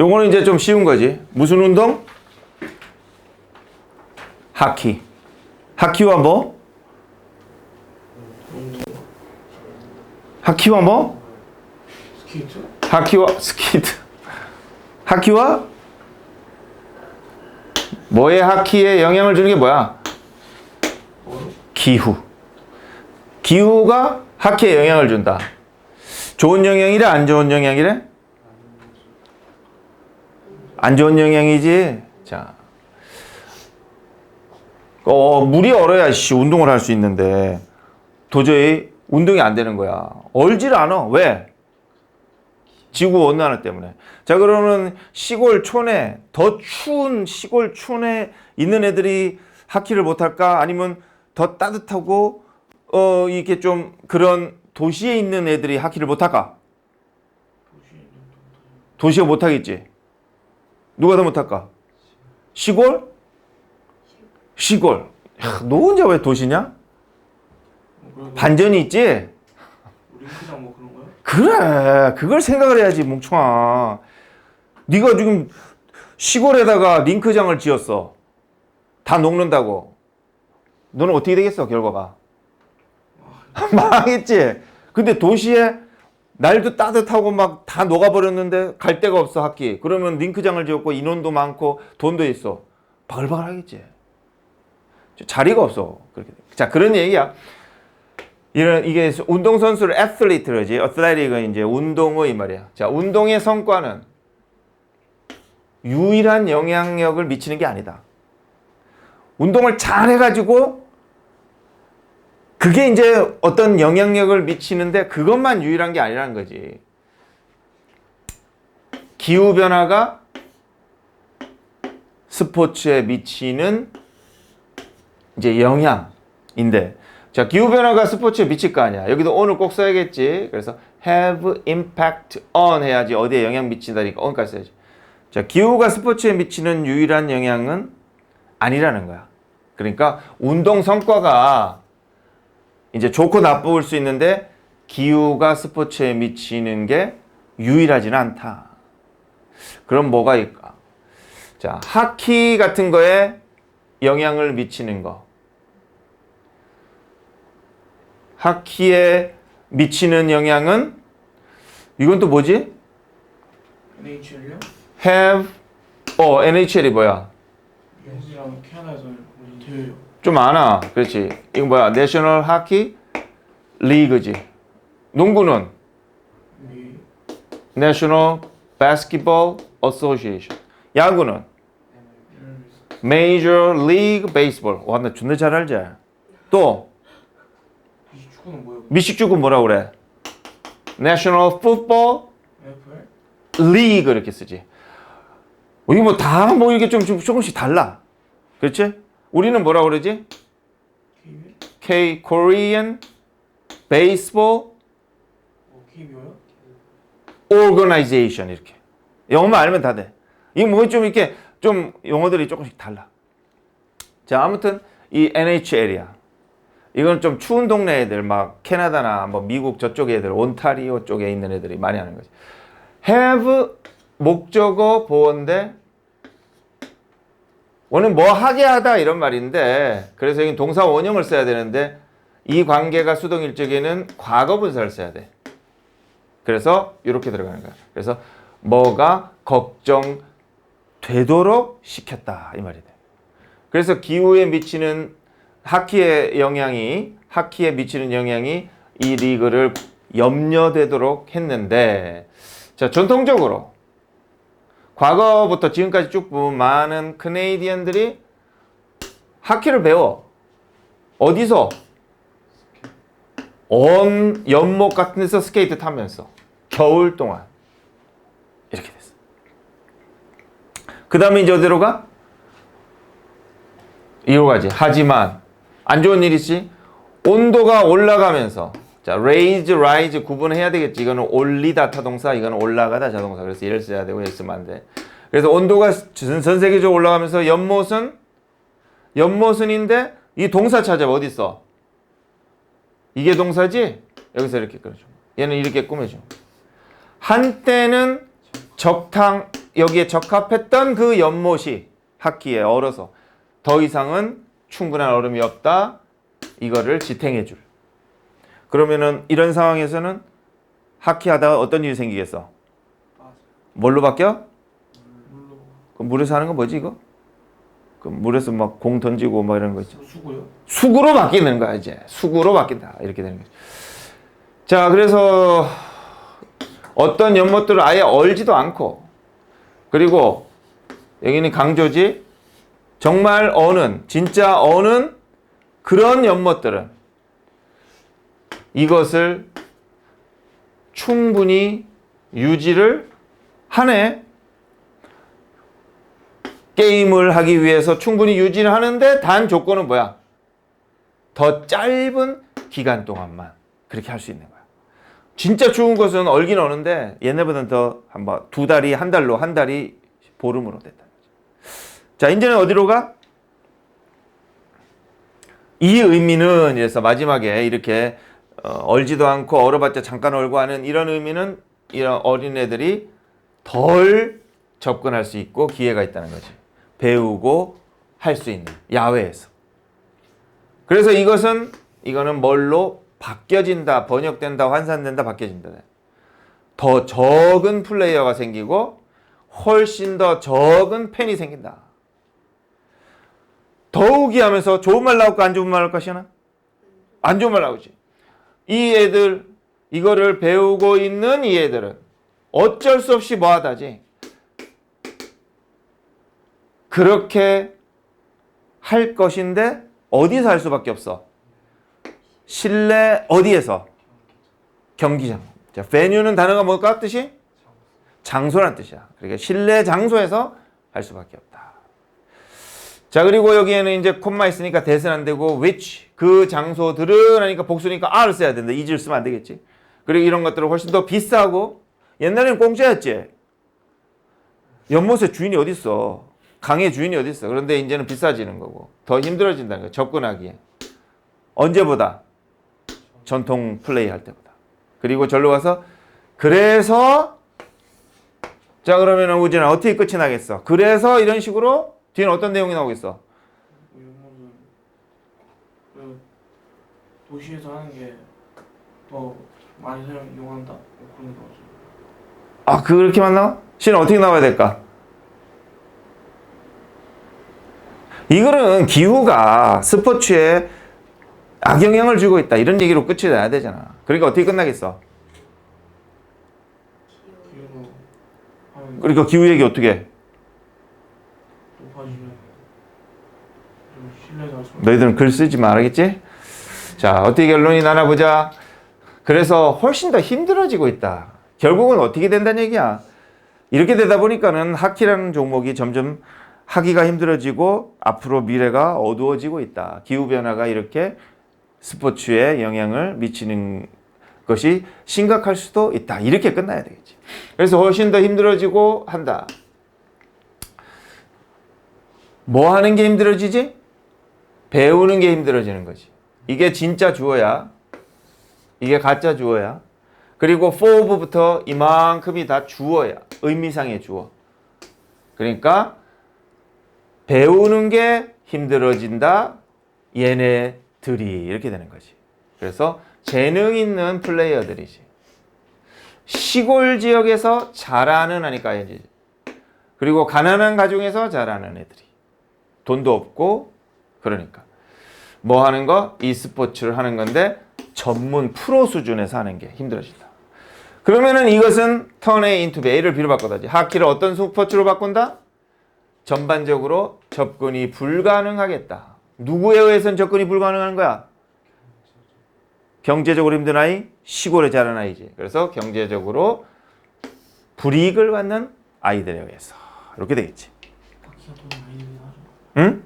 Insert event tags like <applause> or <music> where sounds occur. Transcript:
요거는 이제 좀 쉬운 거지. 무슨 운동? 하키. 하키와 뭐? 하키와 뭐? 스케이트? 하키와 스키트. 하키와 뭐의 하키에 영향을 주는 게 뭐야? 기후. 기후가 하키에 영향을 준다. 좋은 영향이래, 안 좋은 영향이래? 안 좋은 영향이지. 자, 어 물이 얼어야 씨 운동을 할 수 있는데 도저히 운동이 안 되는 거야. 얼질 않아. 왜? 지구 온난화 때문에. 자, 그러면 시골 촌에 더 추운 시골 촌에 있는 애들이 하키를 못 할까? 아니면 더 따뜻하고 어 이렇게 좀 그런 도시에 있는 애들이 하키를 못 할까? 도시가 못 하겠지. 누가 더 못 할까? 시골? 시골. 야, 너 혼자 왜 도시냐? 반전이 있지? 링크장 뭐 그런? 그래 그걸 생각을 해야지 뭉청아 네가 지금 시골에다가 링크장을 지었어 다 녹는다고 너는 어떻게 되겠어 결과가 <laughs> 망했지 근데 도시에 날도 따뜻하고 막 다 녹아버렸는데 갈 데가 없어 학기 그러면 링크장을 지었고 인원도 많고 돈도 있어 바글바글 하겠지 자리가 없어 그렇게 돼. 자 그런 얘기야 이런 이게 운동 선수를 애슬리트로지. 어슬레틱은 이제 운동의 말이야. 자, 운동의 성과는 유일한 영향력을 미치는 게 아니다. 운동을 잘 해가지고 그게 이제 어떤 영향력을 미치는데 그것만 유일한 게 아니라는 거지. 기후 변화가 스포츠에 미치는 이제 영향인데 자, 기후변화가 스포츠에 미칠 거 아니야. 여기도 on을 꼭 써야겠지. 그래서 have impact on 해야지. 어디에 영향 미친다니까 on까지 써야지. 자, 기후가 스포츠에 미치는 유일한 영향은 아니라는 거야. 그러니까 운동 성과가 이제 좋고 나쁠 수 있는데 기후가 스포츠에 미치는 게 유일하지는 않다. 그럼 뭐가 있까? 자, 하키 같은 거에 영향을 미치는 거. 하키에 미치는 영향은 이건 또 뭐지? NHL요? have 어 NHL이 뭐야? 영국이랑 캐나다에서 우리 대회요. 좀 많아. 그렇지. 이거 뭐야? 내셔널 하키 리그지. 농구는 미 내셔널 바스켓볼 어소시에이션. 야구는 메이저 리그 베이스볼. 와, 나 존나 잘 알지? 또? 미식축구 뭐라 그래? 내셔널 풋볼? 리그 이렇게 쓰지. 어, 이거 뭐다뭐 이게 좀, 좀 조금씩 달라. 그렇지? 우리는 뭐라 그러지? K Korean Baseball? Organization 이렇게. 영어만 알면 다 돼. 이거 뭐좀 이렇게 좀 용어들이 조금씩 달라. 자, 아무튼 이 NHL이야. 이건 좀 추운 동네 애들 막 캐나다나 뭐 미국 저쪽 애들 온타리오 쪽에 있는 애들이 많이 하는 거지. have 목적어 보어인데 오늘 뭐 하게 하다 이런 말인데 그래서 여기 동사 원형을 써야 되는데 이 관계가 수동일적에는 과거 분사를 써야 돼. 그래서 이렇게 들어가는 거야. 그래서 뭐가 걱정되도록 시켰다 이 말이 돼. 그래서 기후에 미치는 하키의 영향이 하키에 미치는 영향이 이 리그를 염려되도록 했는데 자 전통적으로 과거부터 지금까지 쭉 보면 많은 크네이디언들이 하키를 배워 어디서 온 연못 같은 데서 스케이트 타면서 겨울 동안 이렇게 됐어. 그 다음에 이제 어디로 가? 이로 가지. 하지만 안 좋은 일이지. 온도가 올라가면서 자 raise, rise 구분해야 되겠지. 이거는 올리다 타동사, 이거는 올라가다 자동사. 그래서 얘를 써야 되고 얘를 쓰면 안 돼. 그래서 온도가 전, 전 세계적으로 올라가면서 연못은 연못은인데 이 동사 찾아 어디 있어? 이게 동사지? 여기서 이렇게 끌어줘. 얘는 이렇게 꾸며줘. 한때는 적당 여기에 적합했던 그 연못이 학기에 얼어서 더 이상은 충분한 얼음이 없다. 이거를 지탱해 줄. 그러면은 이런 상황에서는 하키하다가 어떤 일이 생기겠어? 뭘로 바뀌어? 물로 그 물에서 하는 거 뭐지 이거? 그 물에서 막 공 던지고 막 이런 거 있죠. 수고요? 수구로 바뀌는 거야 이제 수구로 바뀐다 이렇게 되는 거죠. 자 그래서 어떤 연못들을 아예 얼지도 않고 그리고 여기는 강조지 정말 어는 진짜 어는 그런 연못들은 이것을 충분히 유지를 하네. 게임을 하기 위해서 충분히 유지를 하는데 단 조건은 뭐야? 더 짧은 기간 동안만 그렇게 할 수 있는 거야. 진짜 추운 것은 얼긴 어는데 옛날보다는 더 한번 두 달이 한 달로 한 달이 보름으로 됐다. 자 이제는 어디로 가? 이 의미는 그래서 마지막에 이렇게 어, 얼지도 않고 얼어봤자 잠깐 얼고 하는 이런 의미는 이런 어린애들이 덜 접근할 수 있고 기회가 있다는 거지. 배우고 할 수 있는 야외에서. 그래서 이것은 이거는 뭘로 바뀌어진다, 번역된다, 환산된다, 바뀌어진다. 더 적은 플레이어가 생기고 훨씬 더 적은 팬이 생긴다. 더욱이 하면서 좋은 말 나올까 안 좋은 말 나올까 시나? 안 좋은 말 나오지. 이 애들 이거를 배우고 있는 이 애들은 어쩔 수 없이 뭐하다지. 그렇게 할 것인데 어디서 할 수밖에 없어? 실내 어디에서? 경기장. 자, venue는 단어가 뭘까 뜻이? 장소란 뜻이야. 그러니까 실내 장소에서 할 수밖에 없다. 자, 그리고 여기에는 이제 콤마 있으니까 대선 안 되고 which 그 장소들은 하니까 복수니까 R을 써야 된다. 이즈를 쓰면 안 되겠지. 그리고 이런 것들은 훨씬 더 비싸고 옛날에는 공짜였지. 연못의 주인이 어디 있어? 강의 주인이 어디 있어? 그런데 이제는 비싸지는 거고 더 힘들어진다는 거야. 접근하기에. 언제보다 전통 플레이 할 때보다. 그리고 절로 가서 그래서 자 그러면 우진아 어떻게 끝이 나겠어? 그래서 이런 식으로 뒤에는 어떤 내용이 나오겠어? 이거는 그 도시에서 하는 게 더 많이 사용 이용한다 뭐 그런 거죠. 아 그렇게만 나와? 신은 어떻게 나와야 될까? 이거는 기후가 스포츠에 악영향을 주고 있다 이런 얘기로 끝이 나야 되잖아. 그러니까 어떻게 끝나겠어? 그러니까 기후 얘기 어떻게? 해? 높아지면 좀 신뢰가 좀 너희들은 글 쓰지 말아겠지? 자 어떻게 결론이 나나 보자. 그래서 훨씬 더 힘들어지고 있다. 결국은 어떻게 된다는 얘기야. 이렇게 되다 보니까는 하키라는 종목이 점점 하기가 힘들어지고 앞으로 미래가 어두워지고 있다. 기후 변화가 이렇게 스포츠에 영향을 미치는 것이 심각할 수도 있다. 이렇게 끝나야 되겠지. 그래서 훨씬 더 힘들어지고 한다. 뭐 하는 게 힘들어지지? 배우는 게 힘들어지는 거지. 이게 진짜 주어야. 이게 가짜 주어야. 그리고 for부터 이만큼이 다 주어야. 의미상의 주어. 그러니까 배우는 게 힘들어진다. 얘네들이 이렇게 되는 거지. 그래서 재능 있는 플레이어들이지. 시골 지역에서 잘하는 하니까 이제 그리고 가난한 가정에서 자라는 애들이 돈도 없고 그러니까 뭐 하는 거? e스포츠를 하는 건데 전문 프로 수준에서 하는 게 힘들어진다. 그러면은 이것은 턴에 인투 A를 B로 바꿔다지. 하키를 어떤 스포츠로 바꾼다? 전반적으로 접근이 불가능하겠다. 누구에 의해서는 접근이 불가능한 거야? 경제적으로 힘든 아이, 시골에 자란 아이지. 그래서 경제적으로 불이익을 받는 아이들에 의해서 이렇게 되겠지. 응?